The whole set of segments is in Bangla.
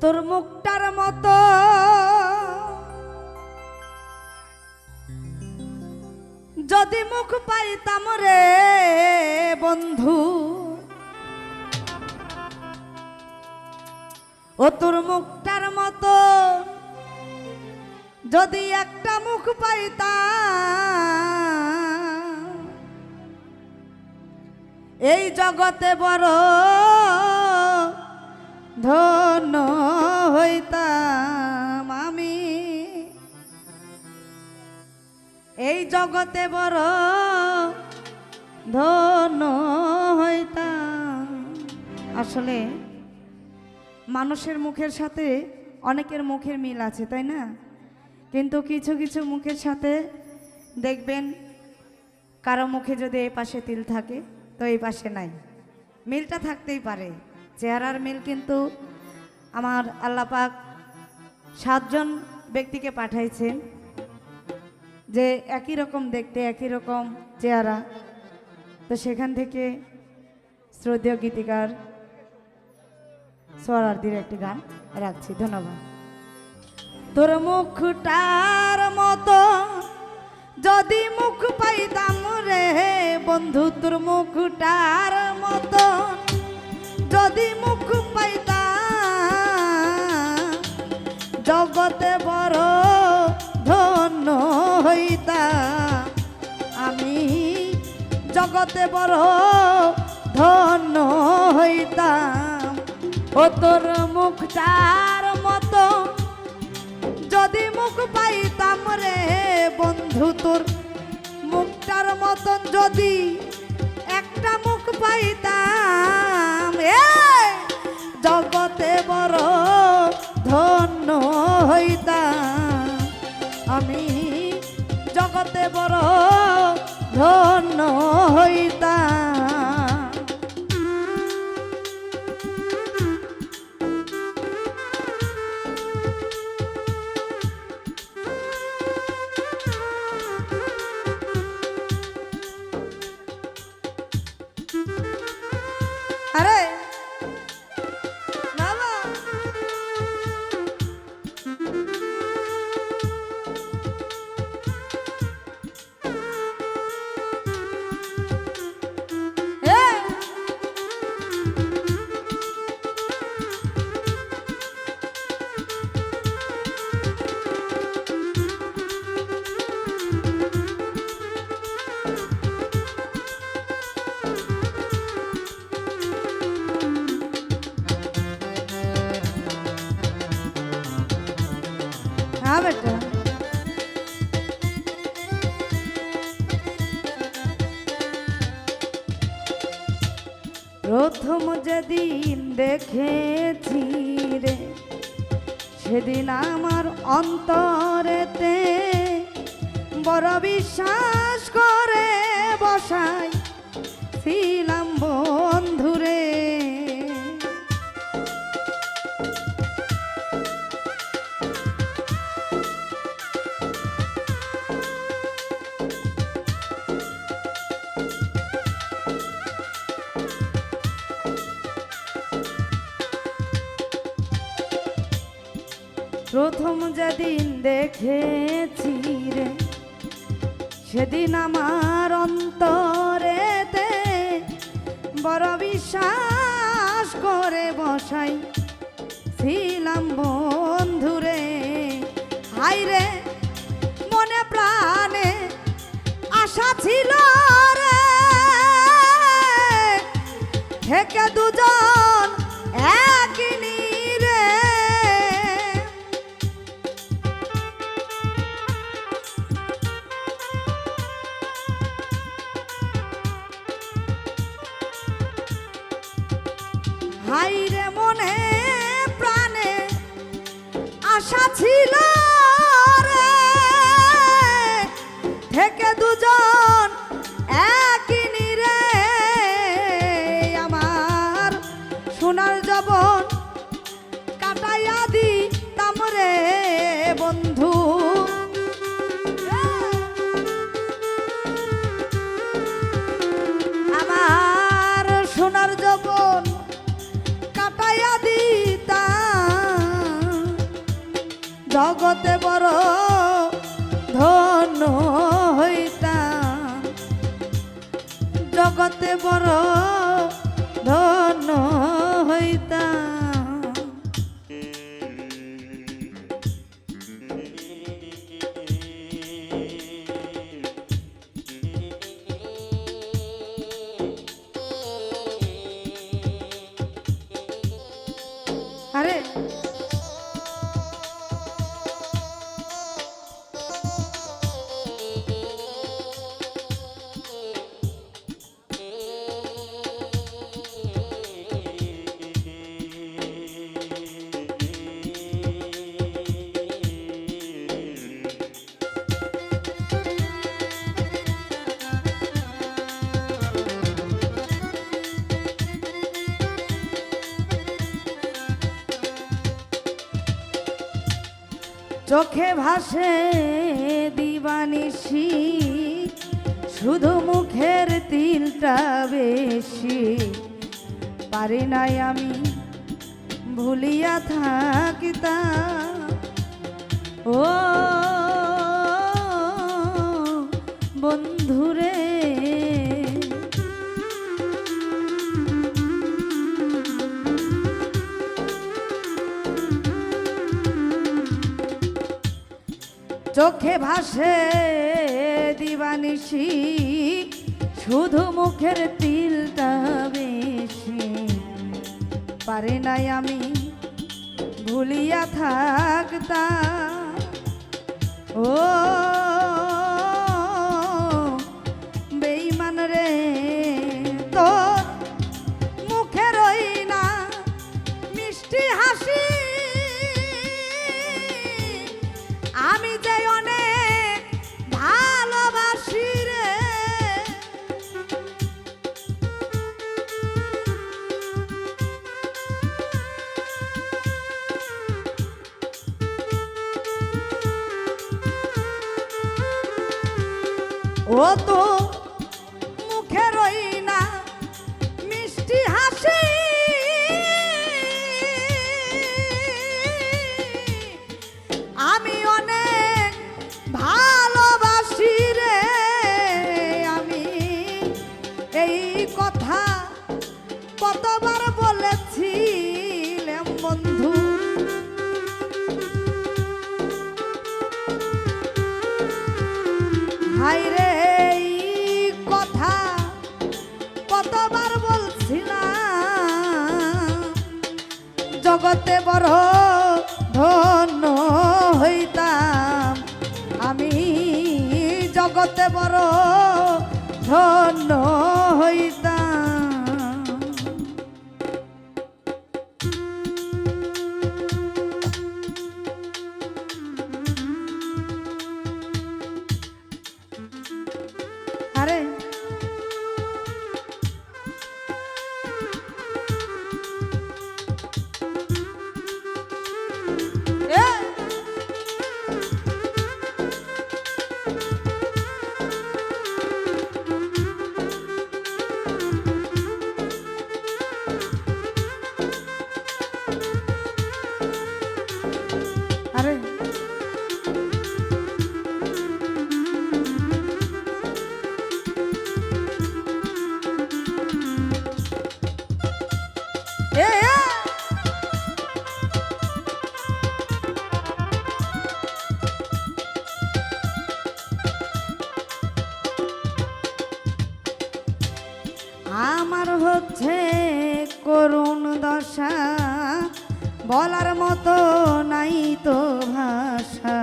তোর মুখটার মতো। যদি মুখ পাইতাম রে বন্ধু, ও তোর মুখটার মতো। যদি একটা মুখ পাইতাম, এই জগতে বড় জগতে বড় ধন্য হইতাম। আসলে মানুষের মুখের সাথে অনেকের মুখের মিল আছে, তাই না? কিন্তু কিছু কিছু মুখের সাথে দেখবেন কারও মুখে যদি এই পাশে তিল থাকে, তো এই পাশে নাই। মিলটা থাকতেই পারে। চেহারার মিল কিন্তু আমার আল্লাপাক সাতজন ব্যক্তিকে পাঠাইছেন। যে একই রকম দেখতে, একই রকম চেহারা। তো সেখান থেকে শ্রদ্ধেয় গীতিকার সোয়ারার্দির একটি গান রাখছি। ধন্যবাদ। তোর মুখটার মতো যদি মুখ পাইতাম রে বন্ধু, তোর মুখটার মতো যদি মুখ পাইতাম জগতে বড় ধন হইতাম। ও তোর মুখটার মতো, যদি মুখ পাইতাম রে বন্ধু তোর, মুখটার মতন যদি একটা মুখ পাইতাম। এ, জগতে বড় ধন্য হইতাম। আমি জগতে বড় ধন্য হইতা আরে বেটা প্রথম যেদিন দেখেছি রে সেদিন আমার অন্তরেতে বড় বিশ্বাস করে বসাই ছিলাম রে। সেদিন আমার অন্তরেতে বড় বিশ্বাস করে বসাই। ছিলাম বন্ধুরে হাই রে, মনে প্রাণে আশা ছিল রে। থেকে দুজন হাই রে মনে প্রাণে আশা ছিল রে। থেকে দুজন বড় চোখে ভাসে দিবানিসি শুধু মুখের তিলটা বেশি। পারি নাই আমি ভুলিয়া থাকিতা ও বন্ধুরে চোখে ভাসে দিবানিসি শুধু মুখের তিলটা বেশি। পারে নাই আমি ভুলিয়া থাকতা ও ও মুখে রই না মিষ্টি হাসি। আমি অনেক ভালোবাসি রে, আমি এই কথা কতবার বলেছিলাম ধন্য হইতাম। আমি জগতে বড় ধন্য হইতাম। আমার হচ্ছে করুণ দশা। বলার মতো নাই তো ভাষা।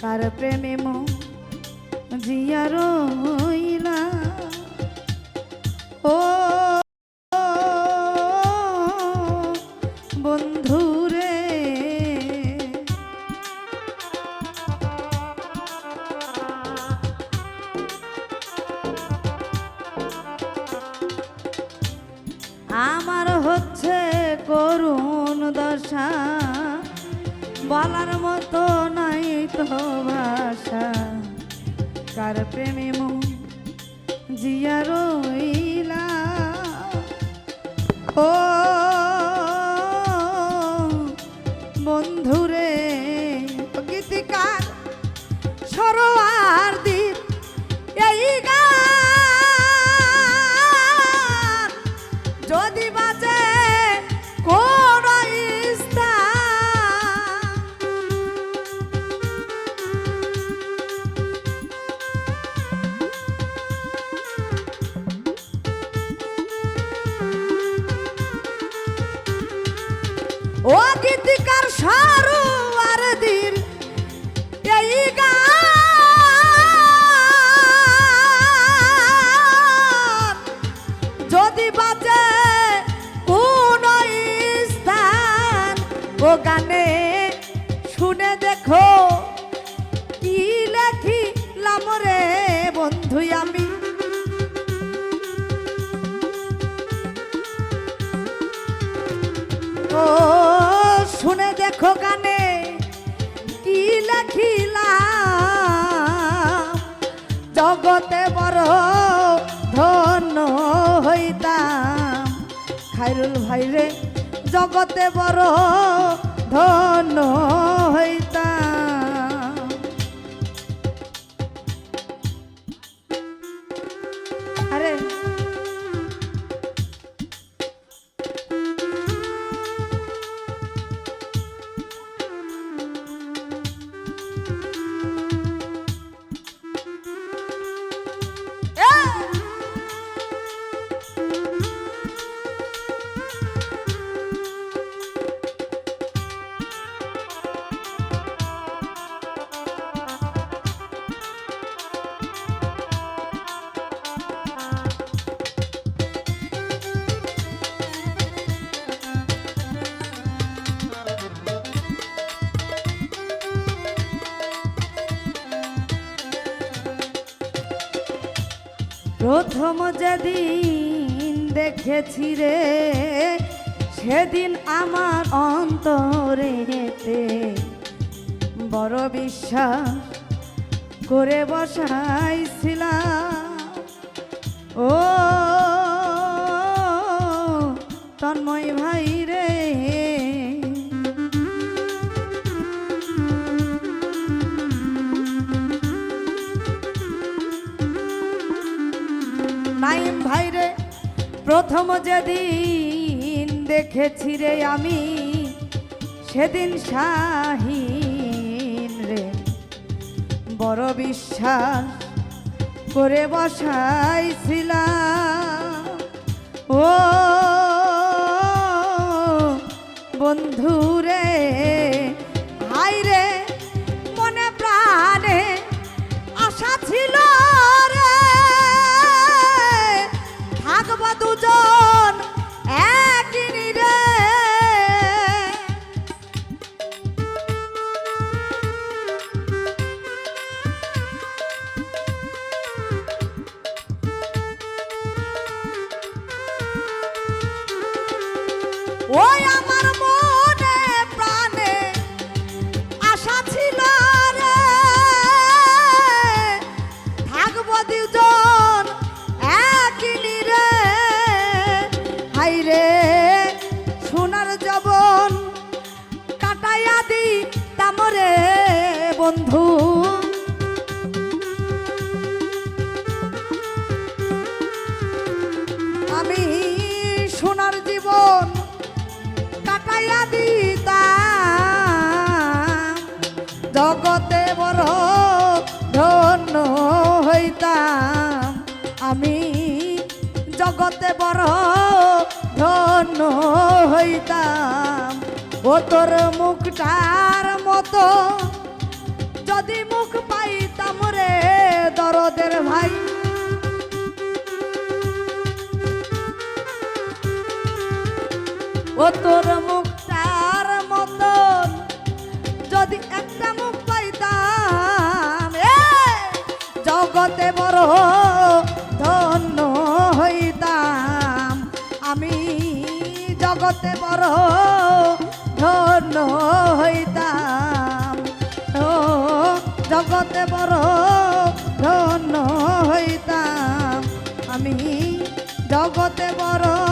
কার প্রেমে মো জিয়া দশা বলার মতো নাই তো ভাষা। কার প্রেমে মন জিয়া রইলা? ও বন্ধুরে ও গীতিকার সারু আর দিন এই গান যদি বাজে কোন স্থান, ও গানে শুনে দেখো কি লেখিলাম রে বন্ধু আমি। ও গানে কি লেখিলা জগতে বড় ধন্য হইতাম। খাইরুল ভাইরে জগতে বড় ধন্য হইতাম। প্রথম যেদিন দেখেছি রে সেদিন আমার অন্তরেতে বড় বিশ্বাস করে বসাইছিলাম। ও তন্ময় ভাই প্রথম যেদিন দেখেছি রে আমি সেদিন শাহিন রে। বড় বিশ্বাস করে বসাইছিলাম। ও বন্ধু ওই আমার ধন্য হইতাম। ও তোর মুখটার মতো, যদি মুখ পাইতাম রে দরদের ভাই। ও তোর মুখটার মতন যদি একটা মুখ পাইতাম জগতে বড় জগতে বড় ধন্য হইতাম। ও জগতে বড় ধন্য হইতাম। আমি জগতে বড়